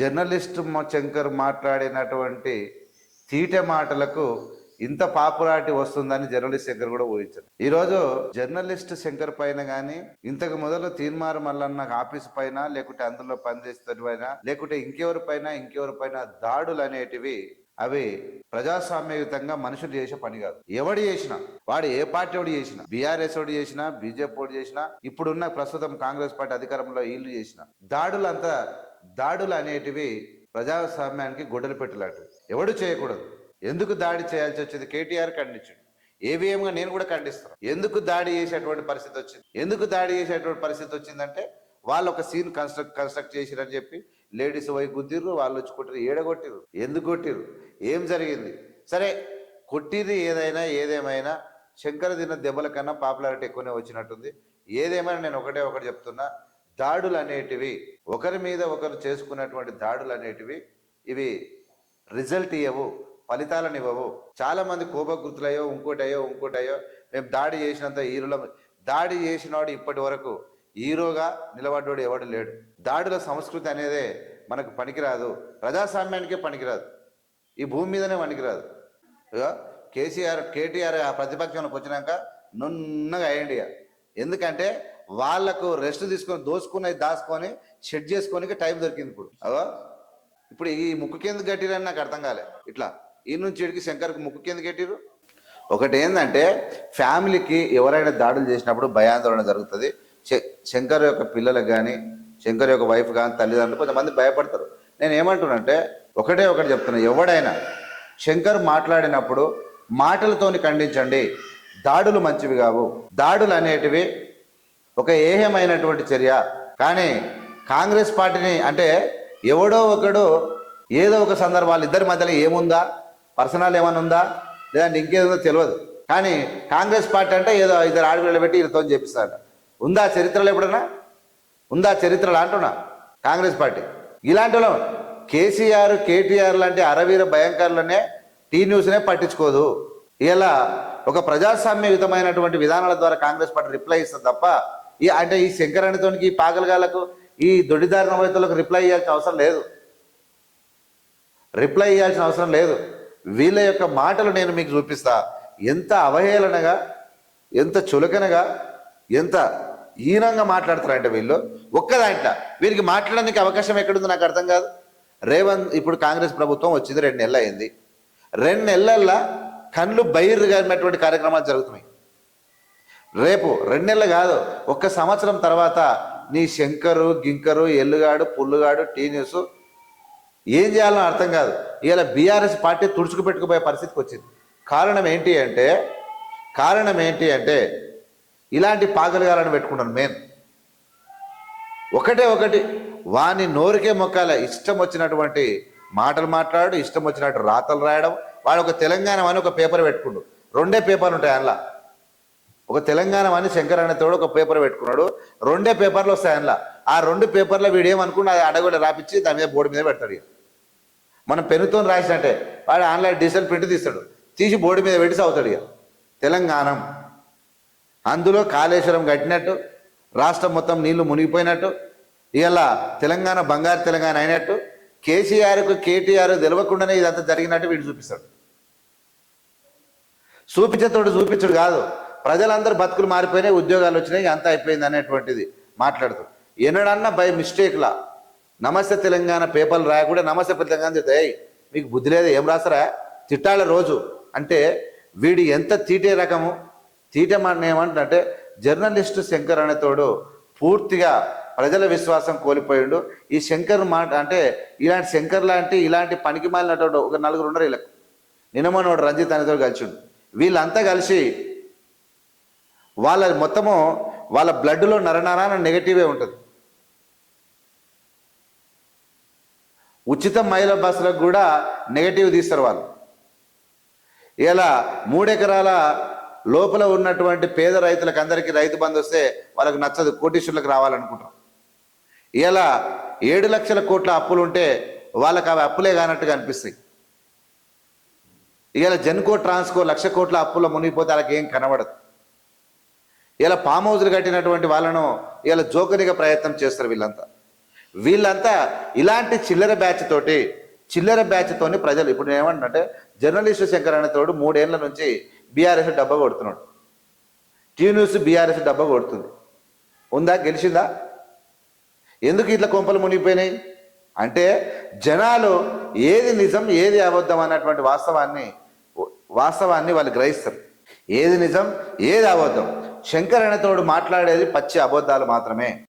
Journalist Shankar మాట్లాడినటువంటి theta మాటలకు ఇంత పాపులారిటీ వస్తుందని జర్నలిస్ట్ శంకర్ కూడా ఊహించారు ఈరోజు జర్నలిస్ట్ శంకర్ పైన కానీ ఇంతకు మొదలు తీన్మారు మల్లన్న ఆఫీస్ పైన లేకుంటే అందులో పనిచేస్తున్న పైన లేకుంటే ఇంకెవరి పైన ఇంకెవరి పైన దాడులు అనేటివి అవి ప్రజాస్వామ్యయుతంగా మనుషులు చేసే పని కాదు. ఎవడు చేసినా వాడు ఏ పార్టీ వాడు చేసినా బీఆర్ఎస్ వాడు చేసినా బీజేపీ వాడు చేసినా ఇప్పుడున్న ప్రస్తుతం కాంగ్రెస్ పార్టీ అధికారంలో వీళ్ళు చేసిన దాడులు అంతా దాడులు అనేటివి ప్రజాస్వామ్యానికి గొడ్డలు పెట్టలాంటివి. ఎవడు చేయకూడదు. ఎందుకు దాడి చేయాల్సి వచ్చింది? కేటీఆర్ ఖండించాడు. ఏవిఎంగా నేను కూడా ఖండిస్తాను. ఎందుకు దాడి చేసేటువంటి పరిస్థితి వచ్చింది? ఎందుకు దాడి చేసేటువంటి పరిస్థితి వచ్చిందంటే వాళ్ళు ఒక సీన్ కన్స్ట్రక్ట్ కన్స్ట్రక్ట్ చేసిరని చెప్పి లేడీస్ పోయి గుద్దిర్రు వాళ్ళు వచ్చి కొట్టిరు ఏడగొట్టిరు ఎందుకు కొట్టిరు ఏం జరిగింది? సరే కొట్టిది ఏదైనా ఏదేమైనా శంకర తిన్న దెబ్బల కన్నా పాపులారిటీ ఎక్కువనే వచ్చినట్టుంది. ఏదేమైనా నేను ఒకటే ఒకటి చెప్తున్నా దాడులు అనేటివి ఒకరి మీద ఒకరు చేసుకున్నటువంటి దాడులు అనేటివి ఇవి రిజల్ట్ ఇవ్వవు ఫలితాలను ఇవ్వవు. చాలా మంది కోపగుర్తులయ్యో ఇంకోటయ్యో ఇంకోటయ్యో మేము దాడి చేసినంత హీరోల దాడి చేసినవాడు ఇప్పటి వరకు హీరోగా నిలబడ్డాడు ఎవడు లేడు. దాడుల సంస్కృతి అనేదే మనకు పనికిరాదు. ప్రజాస్వామ్యానికే పనికిరాదు. ఈ భూమి మీదనే పనికిరాదు. కేసీఆర్ కేటీఆర్ ఆ ప్రతిపక్షంలోకి వచ్చినాక నున్నగా అయ్యండి ఎందుకంటే వాళ్ళకు రెస్ట్ తీసుకొని దోసుకున్నది దాచుకొని షెడ్ చేసుకొని టైం దొరికింది ఇప్పుడు. అదో ఇప్పుడు ఈ ముక్కు కింద కట్టిరని నాకు అర్థం కాలే. ఇట్లా ఈ నుంచి ఇడికి శంకర్కి ముక్కు కింద కట్టిరు. ఒకటి ఏంటంటే ఫ్యామిలీకి ఎవరైనా దాడులు చేసినప్పుడు భయాందోళన జరుగుతుంది. శంకర్ యొక్క పిల్లలకు కానీ శంకర్ యొక్క వైఫ్ కానీ తల్లిదండ్రులు కొంతమంది భయపడతారు. నేను ఏమంటున్నంటే ఒకటే ఒకటి చెప్తున్నా ఎవడైనా శంకర్ మాట్లాడినప్పుడు మాటలతోని ఖండించండి దాడులు మంచివి కావు. దాడులు అనేటివి ఒక ఏహ్యమైనటువంటి చర్య. కానీ కాంగ్రెస్ పార్టీని అంటే ఎవడో ఒకడు ఏదో ఒక సందర్భాలు ఇద్దరి మధ్యలో ఏముందా? పర్సనల్ ఏమైనా ఉందా? లేదంటే ఇంకేదో తెలియదు. కానీ కాంగ్రెస్ పార్టీ అంటే ఏదో ఇద్దరు ఆడపిల్లలు పెట్టి వీళ్ళతో చేపిస్తాడు ఉందా చరిత్రలో ఎప్పుడన్నా? ఉందా చరిత్రలో అంటున్నా. కాంగ్రెస్ పార్టీ. ఇలాంటి కేసీఆర్ కేటీఆర్ లాంటి అరవీర భయంకరులనే టీ న్యూస్నే పట్టించుకోదు. ఇలా ఒక ప్రజాస్వామ్యయుతమైనటువంటి విధానాల ద్వారా కాంగ్రెస్ పార్టీ రిప్లై ఇస్తుంది తప్ప ఈ అంటే ఈ శంకరణితోనికి ఈ పాగలగాలకు ఈ దొడ్డిదారిన వైతులకు రిప్లై ఇవ్వాల్సిన అవసరం లేదు. రిప్లై ఇవ్వాల్సిన అవసరం లేదు. వీళ్ళ యొక్క మాటలు నేను మీకు చూపిస్తా. ఎంత అవహేళనగా ఎంత చులకనగా ఎంత హీనంగా మాట్లాడుతారంట వీళ్ళు. ఒక్క దాంట్లో వీరికి మాట్లాడడానికి అవకాశం ఎక్కడుందో నాకు అర్థం కాదు. రేవంత్ ఇప్పుడు కాంగ్రెస్ ప్రభుత్వం వచ్చింది రెండు నెలలు అయింది. రెండు నెలల్లో కళ్ళు బహిర్గమైనటువంటి కార్యక్రమాలు జరుగుతున్నాయి. రేపు రెండు నెలలు కాదు ఒక్క సంవత్సరం తర్వాత నీ శంకరు గింకరు ఎల్లుగాడు పుల్లుగాడు టీ న్యూస్ ఏం చేయాలో అర్థం కాదు. ఇలా బీఆర్ఎస్ పార్టీ తుడుచుకు పెట్టుకుపోయే పరిస్థితికి వచ్చింది. కారణం ఏంటి అంటే కారణం ఏంటి అంటే ఇలాంటి పాగలగాలను పెట్టుకున్నాను మెయిన్. ఒకటే ఒకటి వాని నోరికే మొక్కాల ఇష్టం వచ్చినటువంటి మాటలు మాట్లాడు ఇష్టం వచ్చినట్టు రాతలు రాయడం. వాడు ఒక తెలంగాణ అని ఒక పేపర్ పెట్టుకుండు. రెండే పేపర్లు ఉంటాయి అందులో ఒక తెలంగాణ అని శంకర్ అనే తోడు ఒక పేపర్ పెట్టుకున్నాడు. రెండే పేపర్లు వస్తాయి అందులో ఆ రెండు పేపర్లో వీడు ఏమనుకున్నా అది అడగొడ రాపిచ్చి దాని మీద బోర్డు మీద పెడతాడు ఇక. మనం పెన్నుతో రాసినట్టే. వాడు ఆన్లైన్ డిజిటల్ ప్రింట్ తీస్తాడు. తీసి బోర్డు మీద పెట్టి చదువుతాడు ఇక. తెలంగాణం. అందులో కాళేశ్వరం కట్టినట్టు రాష్ట్రం మొత్తం నీళ్ళు మునిగిపోయినట్టు ఇలా తెలంగాణ బంగారు తెలంగాణ అయినట్టు కేసీఆర్కు కేటీఆర్ తెలవకుండానే ఇదంతా జరిగినట్టు వీడు చూపిస్తాడు. చూపించేతోడు చూపించడు కాదు ప్రజలందరూ బతుకులు మారిపోయినాయి ఉద్యోగాలు వచ్చినాయి అంతా అయిపోయింది అనేటువంటిది మాట్లాడుతూ. ఎన్నడన్నా బై మిస్టేక్లా నమస్తే తెలంగాణ పేపర్లు రాయకుండా నమస్తే తెలంగాణ చెప్తే మీకు బుద్ధి లేదు ఏం రాసరా తిట్టాల రోజు. అంటే వీడి ఎంత తీటే రకము తీట మాట ఏమంటే జర్నలిస్టు శంకర్ అనేతోడు పూర్తిగా ప్రజల విశ్వాసం కోల్పోయిండు. ఈ శంకర్ మాట అంటే ఇలాంటి శంకర్ లాంటి ఇలాంటి పనికి మాలినటువంటి ఒక నలుగురు ఉండరు వీళ్ళకు. నినమనోడు రంజిత్ అనేతో కలిసిండు. వీళ్ళంతా కలిసి వాళ్ళ మొత్తము వాళ్ళ బ్లడ్లో నరనరాన నెగటివే ఉంటుంది. ఉచిత మహిళా బస్సులకు కూడా నెగటివ్ తీస్తారు వాళ్ళు. ఇలా మూడెకరాల లోపల ఉన్నటువంటి పేద రైతులకు అందరికీ రైతు బంధు వస్తే వాళ్ళకి నచ్చదు కోటీశ్వరులకు రావాలనుకుంటాం. ఇలా ఏడు లక్షల కోట్ల అప్పులు ఉంటే వాళ్ళకి అవి అప్పులే కానట్టుగా అనిపిస్తాయి. ఇలా జన్కో ట్రాన్స్కో లక్ష కోట్ల అప్పుల మునిగిపోతే వాళ్ళకి ఏం కనబడదు. ఇలా ఫామ్ హౌజులు కట్టినటువంటి వాళ్ళను ఇలా జోకనిగా ప్రయత్నం చేస్తారు వీళ్ళంతా. వీళ్ళంతా ఇలాంటి చిల్లర బ్యాచ్ తోటి చిల్లర బ్యాచ్తోని ప్రజలు ఇప్పుడు నేను జర్నలిస్టు శంకర్ అనే తోడు మూడేళ్ళ నుంచి బీఆర్ఎస్ డబ్బా కొడుతున్నాడు. టీవీ న్యూస్ బీఆర్ఎస్ డబ్బా కొడుతుంది. ఉందా? గెలిచిందా? ఎందుకు ఇట్లా కొంపలు మునిగిపోయినాయి? అంటే జనాలు ఏది నిజం ఏది అబద్ధం అన్నటువంటి వాస్తవాన్ని వాస్తవాన్ని వాళ్ళు గ్రహిస్తారు. ఏది నిజం ఏది అబద్ధం? శంకర్ అనేతోడు మాట్లాడేది పచ్చి అబద్ధాలు మాత్రమే.